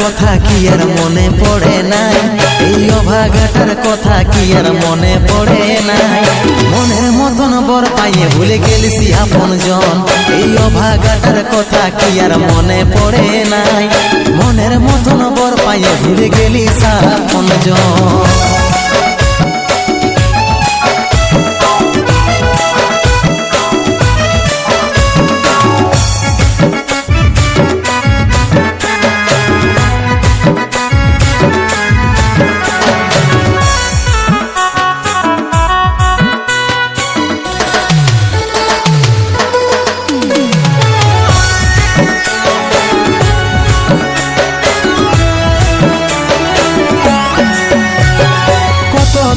কথা কি আর মনে পড়ে না এই অভাগাটার কথা কি আর মনে পড়ে না মনের মতন বর পাইয়ে ভুলে গেলিসি আপন জন। এই অভাগাটার কথা কি আর মনে পড়ে নাই? মনের মতন বর পাইয়ে ভুলে গেলিস আপন জন।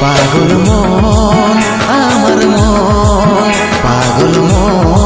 পাগল মন আমার মন পাগল মন।